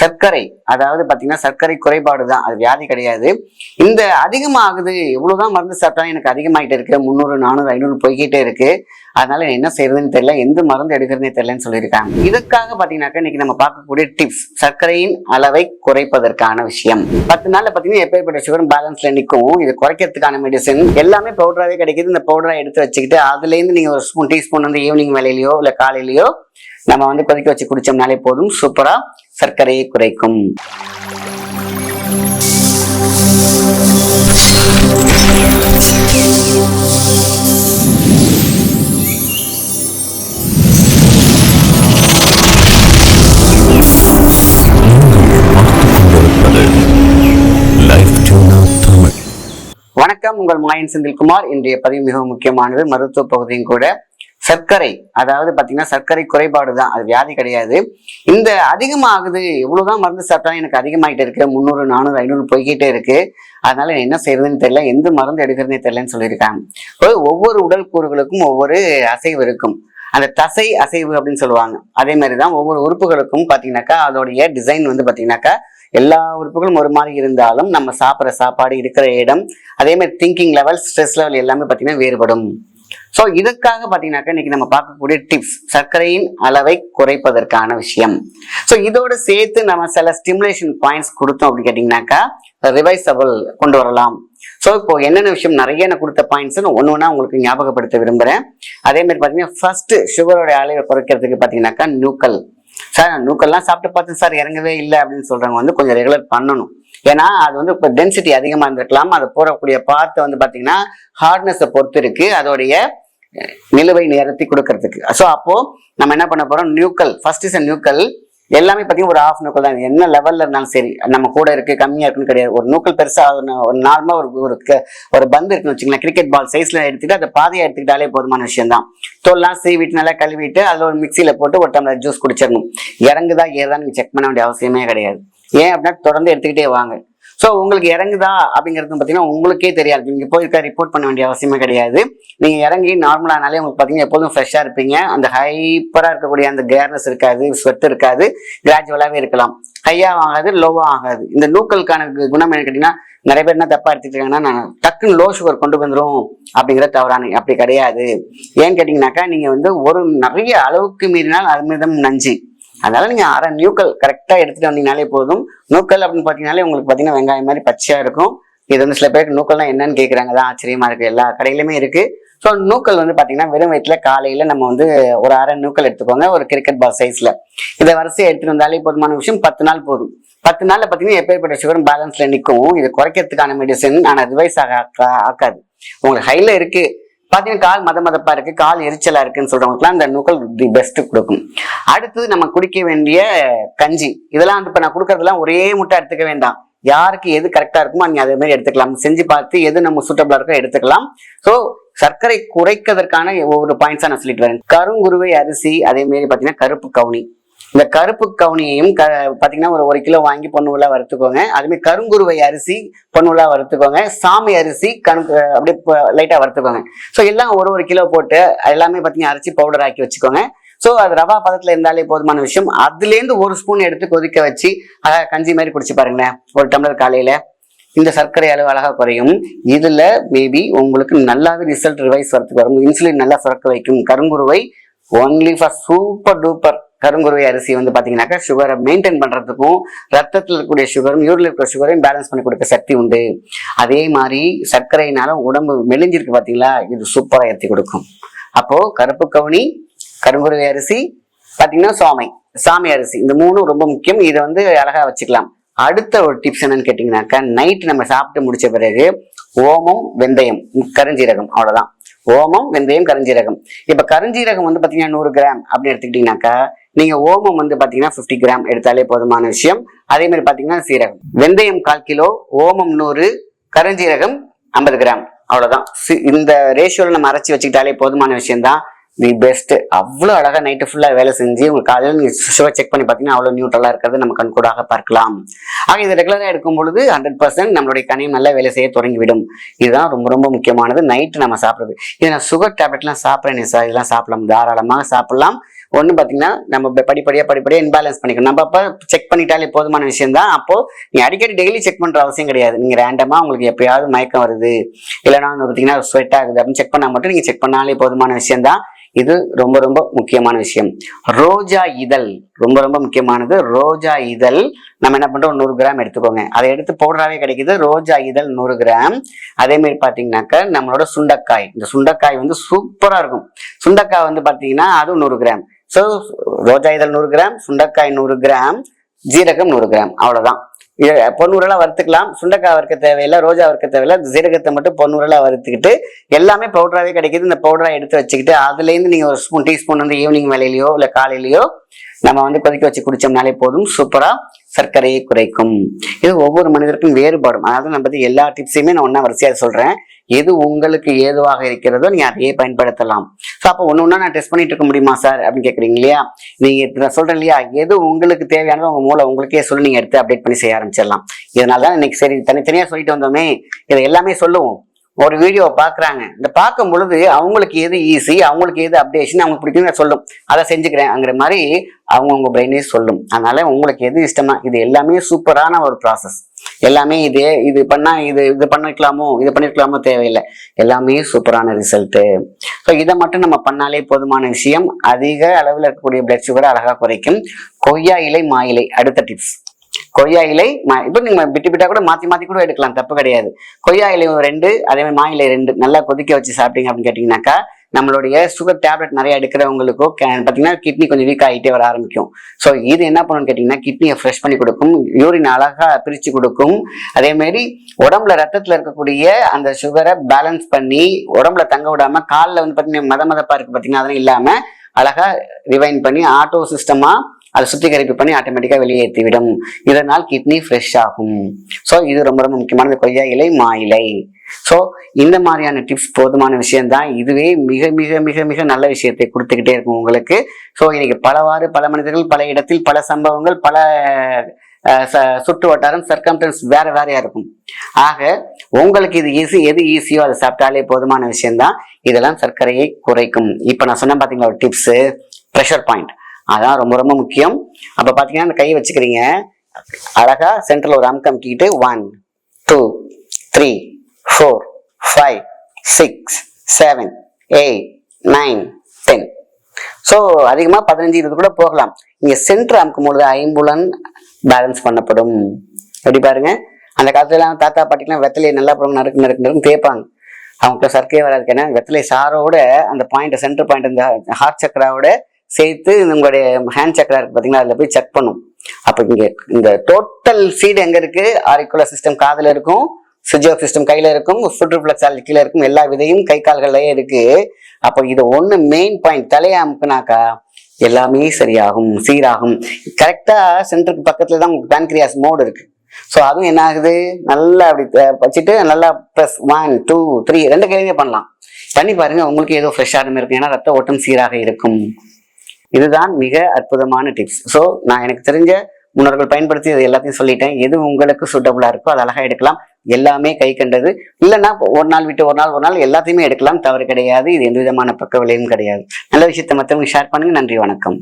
சர்க்கரை அதாவது பார்த்தீங்கன்னா சர்க்கரை குறைபாடு தான் அது வியாதி கிடையாது. இந்த அதிகமாகுது எவ்வளவுதான் மருந்து சாப்பிட்டாலும் எனக்கு அதிகமாயிட்டே இருக்கு. முந்நூறு நானூறு ஐநூறு போய்கிட்டே இருக்கு. அதனால என்ன செய்யறதுன்னு தெரியல எந்த மருந்து எடுக்கிறதுனே தெரியலன்னு சொல்லியிருக்காங்க. இதுக்காக பார்த்தீங்கன்னாக்கா இன்னைக்கு நம்ம பார்க்கக்கூடிய டிப்ஸ் சர்க்கரையின் அளவை குறைப்பதற்கான விஷயம். பத்து நாளில் பார்த்தீங்கன்னா எப்பேற்பட்ட சுகர் பேலன்ஸ்ல நிற்கும். இது குறைக்கிறதுக்கான மெடிசன் எல்லாமே பவுடராகவே கிடைக்குது. இந்த பவுடரை எடுத்து வச்சுக்கிட்டு அதுலேருந்து நீங்கள் ஒரு ஸ்பூன் டீஸ்பூன் வந்து ஈவினிங் வேலையிலையோ இல்லை காலையிலையோ நம்ம வந்து கொதிக்க வச்சு குடிச்சோம்னாலே போதும். சூப்பரா சர்க்கரையை குறைக்கும். வணக்கம். உங்கள் மாயன் செந்தில்குமார். இன்றைய பதிவு மிகவும் முக்கியமானது. மருத்துவ பகுதியும் கூட சர்க்கரை அதாவது பார்த்தீங்கன்னா சர்க்கரை குறைபாடு தான் அது வியாதி கிடையாது. இந்த அதிகமாகுது எவ்வளவுதான் மருந்து சாப்பிட்டாலும் எனக்கு அதிகமாகிட்டு இருக்கு. முந்நூறு நானூறு ஐநூறு போய்கிட்டே இருக்கு. அதனால என்ன செய்யறதுன்னு தெரியல எந்த மருந்து எடுக்கிறதுனே தெரியலன்னு சொல்லியிருக்காங்க. ஒவ்வொரு உடல் கூறுகளுக்கும் ஒவ்வொரு அசைவு இருக்கும். அந்த தசை அசைவு அப்படின்னு சொல்லுவாங்க. அதே மாதிரி தான் ஒவ்வொரு உறுப்புகளுக்கும் பார்த்தீங்கன்னாக்கா அதோடைய டிசைன் வந்து பார்த்தீங்கன்னாக்கா எல்லா உறுப்புகளும் ஒரு மாதிரி இருந்தாலும் நம்ம சாப்பிட்ற சாப்பாடு இருக்கிற இடம் அதே மாதிரி திங்கிங் லெவல் ஸ்ட்ரெஸ் லெவல் எல்லாமே பார்த்தீங்கன்னா வேறுபடும். ஸோ இதுக்காக பார்த்தீங்கன்னாக்கா இன்னைக்கு நம்ம பார்க்கக்கூடிய டிப்ஸ் சர்க்கரையின் அளவை குறைப்பதற்கான விஷயம். ஸோ இதோட சேர்த்து நம்ம சில ஸ்டிமுலேஷன் பாயிண்ட்ஸ் கொடுத்தோம் அப்படின்னு கேட்டிங்கனாக்கா ரிவைசபிள் கொண்டு வரலாம். ஸோ இப்போ என்னென்ன விஷயம்? நிறைய நான் கொடுத்த பாயிண்ட்ஸ்னு ஒன்று ஒன்றா உங்களுக்கு ஞாபகப்படுத்த விரும்புகிறேன் அதே மாதிரி பார்த்தீங்கன்னா ஃபர்ஸ்ட் சுகரோட அளவை குறைக்கிறதுக்கு பார்த்தீங்கன்னாக்கா நியூக்கல் சார் நான் நூக்கல்லாம் சாப்பிட்டு பார்த்தேன் சார் இறங்கவே இல்லை அப்படின்னு சொல்கிறவங்க வந்து கொஞ்சம் ரெகுலர் பண்ணணும். ஏன்னா அது வந்து இப்போ டென்சிட்டி அதிகமாக இருந்திருக்கலாம். அது போடக்கூடிய பார்த்து வந்து பார்த்தீங்கன்னா ஹார்ட்னஸை பொறுத்து இருக்குது அதோடைய நிலுவை நேரத்தை கொடுக்கறதுக்கு. ஸோ அப்போ நம்ம என்ன பண்ண போறோம்? நியூக்கல் ஃபர்ஸ்ட் இஸ் நியூக்கல் எல்லாமே பார்த்தீங்கன்னா ஒரு ஆஃப் நூக்கல் தான். என்ன லெவலில் இருந்தாலும் சரி நம்ம கூட இருக்கு கம்மியாக இருக்குன்னு கிடையாது. ஒரு நூக்கல் பெருசாக ஒரு- நார்மலாக ஒரு ஒரு க- ஒரு பந்து இருக்குன்னு வச்சுக்கலாம் கிரிக்கெட் பால் சைஸில் எடுத்துக்கிட்டு அதை பாதையை எடுத்துக்கிட்டாலே போதுமான விஷயம் தான். தோல்லாம் சீவிட்டு நல்லா கழுவிட்டு அதில் ஒரு மிக்சியில் போட்டு ஒரு டம்ளர் ஜூஸ் குடிச்சிடணும். இறங்குதா ஏதான்னு நீங்கள் செக் பண்ண வேண்டிய அவசியமே கிடையாது. ஏன் அப்படின்னா தொடர்ந்து எடுத்துக்கிட்டே வாங்க. ஸோ உங்களுக்கு இறங்குதா அப்படிங்கிறது பார்த்தீங்கன்னா உங்களுக்கே தெரியாது. நீங்கள் போயிருக்கா ரிப்போர்ட் பண்ண வேண்டிய அவசியமே கிடையாது. நீங்கள் இறங்கி நார்மலானாலே உங்களுக்கு பார்த்தீங்கன்னா எப்போதும் ஃப்ரெஷ்ஷாக இருப்பீங்க. அந்த ஹைப்பராக இருக்கக்கூடிய அந்த கேர்னஸ் இருக்காது ஸ்வெட் இருக்காது கிராஜுவலாகவே இருக்கலாம். ஹையாக ஆகாது லோவாக ஆகாது. இந்த நூக்கலுக்கான குணம் என்ன கேட்டிங்கன்னா நிறைய பேர் என்ன தப்பாக எடுத்துக்கிட்டாங்கன்னா நான் டக்குன்னு லோ சுகர் கொண்டு வந்துடும் அப்படிங்கிற தவறான அப்படி கிடையாது. ஏன்னு கேட்டிங்கனாக்கா நீங்கள் வந்து ஒரு நிறைய அளவுக்கு மீறினால் அமிர்தம் நஞ்சு. அதனால நீங்க அரை நியூக்கல் கரெக்டா எடுத்துட்டு வந்தீங்கனாலே போதும். நூக்கல் அப்படின்னு பாத்தீங்கன்னாலே உங்களுக்கு பாத்தீங்கன்னா வெங்காயம் மாதிரி பச்சையா இருக்கும். இது வந்து சில பேருக்கு நூக்கல்னா என்னன்னு கேட்குறாங்க தான் ஆச்சரியமா இருக்கு. எல்லா கடையிலுமே இருக்கு. ஸோ நூக்கல் வந்து பாத்தீங்கன்னா வெறும் வயிற்றுல காலையில நம்ம வந்து ஒரு அரை நூக்கல் எடுத்துக்கோங்க. ஒரு கிரிக்கெட் பால் சைஸ்ல இதை வரிசையை எடுத்துட்டு வந்தாலே போதுமான விஷயம் பத்து நாள் போதும். பத்து நாள்ல பாத்தீங்கன்னா எப்பேற்பட்ட சுகர் பேலன்ஸ்ல நிற்கும் இது குறைக்கிறதுக்கான மெடிசன் ஆனா ரிவைஸ் ஆக ஆக்கா- ஆக்காது. உங்களுக்கு ஹைல இருக்கு. பார்த்தீங்கன்னா கால் மத மதப்பா இருக்கு கால் எரிச்சலா இருக்குன்னு சொல்றவங்களுக்குலாம் இந்த நூக்கல் தி பெஸ்ட் கொடுக்கும். அடுத்து நம்ம குடிக்க வேண்டிய கஞ்சி. இதெல்லாம் வந்து இப்ப நான் கொடுக்கறதுலாம் ஒரே முட்டை எடுத்துக்க வேண்டாம். யாருக்கு எது கரெக்டா இருக்குமோ நீங்க அதே மாதிரி எடுத்துக்கலாம். செஞ்சு பார்த்து எது நம்ம சூட்டபிளா இருக்கோ எடுத்துக்கலாம். ஸோ சர்க்கரை குறைக்கிறதுக்கான ஒவ்வொரு பாயிண்ட்ஸா நான் சொல்லிட்டு வரேன். கருங்குருவை அரிசி அதே மாதிரி பார்த்தீங்கன்னா கருப்பு கவுனி. இந்த கருப்பு கவுனியையும் க பார்த்தீங்கன்னா ஒரு ஒரு கிலோ வாங்கி பொண்ணுலா வறுத்துக்கோங்க. அதுமாதிரி கருங்குருவை அரிசி பொண்ணுலா வறுத்துக்கோங்க. சாமி அரிசி கணக்கு அப்படியே லைட்டாக வறுத்துக்கோங்க. ஸோ எல்லாம் ஒரு ஒரு கிலோ போட்டு எல்லாமே பார்த்தீங்கன்னா அரைச்சி பவுடர் ஆக்கி வச்சுக்கோங்க. ஸோ அது ரவா பதத்தில் இருந்தாலே போதுமான விஷயம். அதுலேருந்து ஒரு ஸ்பூன் எடுத்து கொதிக்க வச்சு அழகாக கஞ்சி மாதிரி குடிச்சு பாருங்களேன். ஒரு டம்ளர் காலையில். இந்த சர்க்கரை அளவு அழகா குறையும். இதில் மேபி உங்களுக்கு நல்லாவே ரிசல்ட் ரிவைஸ் வரதுக்கு வரும். இன்சுலின் நல்லா சுரக்க வைக்கும். கருங்குருவை ஒன்லி ஃபார் சூப்பர் டூப்பர் கருங்குருவை அரிசி வந்து பார்த்தீங்கன்னாக்கா சுகரை மெயின்டைன் பண்ணுறதுக்கும் ரத்தத்தில் இருக்கக்கூடிய சுகரும் யூரில் இருக்கிற சுகரையும் பேலன்ஸ் பண்ணி கொடுக்க சக்தி உண்டு. அதே மாதிரி சர்க்கரையினால உடம்பு மெலிஞ்சிருக்கு பார்த்தீங்களா இது சூப்பராக ஏற்றி கொடுக்கும். அப்போது கருப்பு கவுனி கருங்குருவை அரிசி பார்த்தீங்கன்னா சாமை சாமி அரிசி. இந்த மூணும் ரொம்ப முக்கியம். இதை வந்து அழகாக வச்சுக்கலாம். அடுத்த ஒரு டிப்ஸ் என்னன்னு கேட்டிங்கனாக்கா நைட் நம்ம சாப்பிட்டு முடிச்ச பிறகு ஓமம் வெந்தயம் கருஞ்சீரகம் அவ்வளோதான் ஓமம் வெந்தயம் கருஞ்சீரகம். இப்போ கருஞ்சீரகம் வந்து பார்த்தீங்கன்னா நூறு கிராம் அப்படின்னு எடுத்துக்கிட்டிங்கனாக்கா நீங்க ஓமம் வந்து பாத்தீங்கன்னா 50 கிராம் எடுத்தாலே போதுமான விஷயம். அதே மாதிரி பாத்தீங்கன்னா சீரகம். வெந்தயம் கால் கிலோ ஓமம் நூறு கருஞ்சீரகம் ஐம்பது கிராம். அவ்வளவுதான். இந்த ரேஷியோல நம்ம அரைச்சி வச்சுக்கிட்டாலே போதுமான விஷயம் தான் தி பெஸ்ட் அவ்வளோ அழகா நைட்டு ஃபுல்லா வேலை செஞ்சு உங்களுக்கு காலையில் நீங்க சுகர் செக் பண்ணி பார்த்தீங்கன்னா அவ்வளோ நியூட்ரலா இருக்கிறது நம்ம கண்கூடாக பார்க்கலாம். ஆக இது ரெகுலராக எடுக்கும் பொழுது ஹண்ட்ரட் பர்சன்ட் நம்மளுடைய கணியம் நல்லா வேலை செய்ய தொடங்கிவிடும். இதுதான் ரொம்ப ரொம்ப முக்கியமானது. நைட்டு நம்ம சாப்பிடுறது. இதை நான் சுகர் டேப்லெட்லாம் சாப்பிட்றேனே சார் இதெல்லாம் சாப்பிடலாம். தாராளமாக சாப்பிடலாம். ஒன்று பார்த்தீங்கன்னா நம்ம படிப்படியாக படிப்படியாக இன்பேலன்ஸ் பண்ணிக்கணும். நம்ம அப்போ செக் பண்ணிட்டாலே போதுமான விஷயம் தான் அப்போ நீங்கள் அடிக்கடி டெய்லி செக் பண்ணுற அவசியம் கிடையாது. நீங்கள் ரேண்டமாக உங்களுக்கு எப்பயாவது மயக்கம் வருது. இல்லைனா வந்து பார்த்தீங்கன்னா ஸ்வெட் ஆகுது அப்படின்னு செக் பண்ணால் மட்டும் நீங்கள் செக் பண்ணாலே போதுமான விஷயம் தான் இது ரொம்ப ரொம்ப முக்கியமான விஷயம். ரோஜா இதழ் ரொம்ப ரொம்ப முக்கியமானது. ரோஜா இதழ் நம்ம என்ன பண்றோம்? நூறு கிராம் எடுத்துக்கோங்க. அதை எடுத்து பவுடராகவே கிடைக்குது. ரோஜா இதழ் நூறு கிராம். அதே மாதிரி பாத்தீங்கன்னாக்க நம்மளோட சுண்டக்காய். இந்த சுண்டக்காய் வந்து சூப்பராக இருக்கும். சுண்டக்காய் வந்து பார்த்தீங்கன்னா அதுவும் நூறு கிராம். ஸோ ரோஜா இதழ் நூறு கிராம் சுண்டக்காய் நூறு கிராம் ஜீரகம் நூறு கிராம். அவ்வளோதான் இது பொன்னூரெல்லாம் வறுத்துக்கலாம். சுண்டக்காய் வறுக்க தேவையில்லை ரோஜா வறுக்க தேவையில்லை. ஜீரகத்தை மட்டும் பொன்னூரெல்லாம் வறுத்துக்கிட்டு எல்லாமே பவுடராகவே கிடைக்குது. இந்த பவுடராக எடுத்து வச்சுக்கிட்டு அதுலேருந்து நீங்கள் ஒரு ஸ்பூன் டீஸ்பூன் வந்து ஈவினிங் வேலையிலையோ இல்லை காலையிலையோ நம்ம வந்து கொதிக்க வச்சு குடிச்சோம்னாலே போதும். சூப்பரா சர்க்கரையை குறைக்கும். இது ஒவ்வொரு மனிதருக்கும் வேறுபாடும். அதாவது நம்ம எல்லா டிப்ஸையுமே நான் ஒன்றா வரிசையாக சொல்றேன். எது உங்களுக்கு ஏதுவாக இருக்கிறதோ நீங்க அதையே பயன்படுத்தலாம். ஸோ அப்போ ஒன்று ஒன்றா நான் டெஸ்ட் பண்ணிட்டு இருக்க முடியுமா சார் அப்படின்னு கேட்குறீங்க இல்லையா? நீங்க நான் சொல்றேன் இல்லையா? எது உங்களுக்கு தேவையானதோ உங்க மூளை உங்களுக்கே சொல்லி நீங்க எடுத்து அப்டேட் பண்ணி செய்ய ஆரம்பிச்சிடலாம். இதனால தான் இன்னைக்கு சரி தனித்தனியா சொல்லிட்டு வந்தோமே. இதை எல்லாமே சொல்லுவோம். ஒரு வீடியோவை பார்க்குறாங்க. இந்த பார்க்கும் பொழுது அவங்களுக்கு எது ஈஸி அவங்களுக்கு எது அப்டேஷன் அவங்களுக்கு பிடிக்கும் சொல்லும். அதை செஞ்சுக்கிறேங்கிற மாதிரி அவங்கவுங்க பிரெயினே சொல்லும். அதனால உங்களுக்கு எது இஷ்டமா இது எல்லாமே சூப்பரான ஒரு ப்ராசஸ் எல்லாமே இது இது பண்ணா இது இது பண்ணிருக்கலாமோ இது பண்ணிருக்கலாமோ தேவையில்லை. எல்லாமே சூப்பரான ரிசல்ட்டு ஸோ இதை மட்டும் நம்ம பண்ணாலே போதுமான விஷயம். அதிக அளவில் இருக்கக்கூடிய பிளட் சுகரை அழகாக குறைக்கும். கொய்யா இலை மா இலை அடுத்த டிப்ஸ் கொய்யா இலை மா- இப்போ நீங்க பிட்டு பிட்டா கூட மாத்தி மாத்தி கூட எடுக்கலாம். தப்பு கிடையாது. கொய்யா இலை ரெண்டு அதே மாதிரி மா இலை ரெண்டு. நல்லா கொதிக்க வச்சு சாப்பிட்டீங்க அப்படின்னு கேட்டீங்கன்னாக்கா நம்மளுடைய சுகர் டேப்லெட் நிறைய எடுக்கிறவங்களுக்கோ கே- பார்த்தீங்கன்னா கிட்னி கொஞ்சம் வீக் ஆகிட்டே வர ஆரம்பிக்கும். ஸோ இது என்ன பண்ணணும்னு கேட்டிங்கன்னா கிட்னியை ஃப்ரெஷ் பண்ணி கொடுக்கும் யூரின் அழகாக பிரித்து கொடுக்கும். அதேமாரி உடம்புல ரத்தத்தில் இருக்கக்கூடிய அந்த சுகரை பேலன்ஸ் பண்ணி உடம்புல தங்க விடாமல் காலில் வந்து பார்த்தீங்கன்னா மத மதப்பாக இருக்குது பார்த்தீங்கன்னா அதெல்லாம் இல்லாமல் அழகாக ரிவைன் பண்ணி ஆட்டோ சிஸ்டமாக அதை சுத்திகரிப்பு பண்ணி ஆட்டோமேட்டிக்காக வெளியேற்றி விடும் இதனால் கிட்னி ஃப்ரெஷ் ஆகும். ஸோ இது ரொம்ப ரொம்ப முக்கியமானது. கொய்யா இலை மா இலை. ஸோ இந்த மாதிரியான டிப்ஸ் போதுமான விஷயம்தான். இதுவே மிக மிக மிக மிக நல்ல விஷயத்தை கொடுத்துக்கிட்டே இருக்கும் உங்களுக்கு. ஸோ இன்னைக்கு பலவாறு பல மனிதர்கள் பல இடத்தில் பல சம்பவங்கள் பல ச- சுற்று வட்டாரம் சர்க்கம்டன்ஸ் வேற வேறையா இருக்கும். ஆக உங்களுக்கு இது ஈஸி எது ஈஸியோ அதை சாப்பிட்டாலே போதுமான விஷயம்தான். இதெல்லாம் சர்க்கரையை குறைக்கும். இப்போ நான் சொன்னேன் பார்த்தீங்களா ஒரு டிப்ஸு ப்ரெஷர் பாயிண்ட் அதான் ரொம்ப ரொம்ப முக்கியம். அப்போ பார்த்தீங்கன்னா அந்த கையை வச்சுக்கிறீங்க. அழகா சென்டரில் ஒரு அமுக்கம் அமுக்கிட்டு one two three four five six seven eight nine ten so அதிகமாக பதினஞ்சு இது கூட போகலாம். இங்கே சென்டர் அமுக்கும் பொழுது ஐம்புலன் பேலன்ஸ் பண்ணப்படும். எப்படி பாருங்க? அந்த காலத்துலலாம் தாத்தா பாட்டிக்கெல்லாம் வெத்தலையை நல்லா போடுங்க நறுக்கு நறுக்கு நறுக்கு தேய்ப்பாங்க. அவங்களுக்கு சர்க்கே வராது. ஏன்னா வெத்தலை சாரோட அந்த பாயிண்ட் சென்டர் பாயிண்ட் இந்த ஹார்ட் சக்கராவோட சேர்த்து உங்களுடைய ஹேண்ட் சக்கரா இருக்கு பார்த்தீங்களா அதில் போய் செக் பண்ணும். அப்போ இங்கே இந்த டோட்டல் சீடு எங்கே இருக்கு? ஆரிக்குலர் சிஸ்டம் காதில் இருக்கும் சுஜோ சிஸ்டம் கையில் இருக்கும் சுற்றுப்புலக்ஸ் கீழே இருக்கும் எல்லா விதையும் கை கால்கள்லயே இருக்கு. அப்போ இது ஒன்று மெயின் பாயிண்ட் தலையை அமுக்குனாக்கா எல்லாமே சரியாகும் சீராகும். கரெக்டாக சென்டருக்கு பக்கத்தில் தான் உங்களுக்கு பேன்கிரியாஸ் மோடு இருக்கு. ஸோ அதுவும் என்ன ஆகுது? நல்லா அப்படி வச்சுட்டு நல்லா ப்ளஸ் ஒன் டூ த்ரீ ரெண்டு கையிலே பண்ணலாம். பண்ணி பாருங்க உங்களுக்கு ஏதோ ஃப்ரெஷ்ஷாக இருக்கும். ஏன்னா ரத்த ஓட்டம் சீராக இருக்கும். இதுதான் மிக அற்புதமான டிப்ஸ் ஸோ நான் எனக்கு தெரிஞ்ச முன்னோர்கள் பயன்படுத்தி இதை எல்லாத்தையும் சொல்லிட்டேன். எது உங்களுக்கு சூட்டபுளாக இருக்கோ அது அழகா எடுக்கலாம். எல்லாமே கை கண்டது. இல்லைன்னா ஒரு நாள் விட்டு ஒரு நாள் ஒரு நாள் எல்லாத்தையுமே எடுக்கலாம். தவறு கிடையாது. இது எந்த விதமான பக்க விளைவும் கிடையாது. நல்ல விஷயத்தை மற்றவங்க ஷேர் பண்ணுங்க. நன்றி வணக்கம்.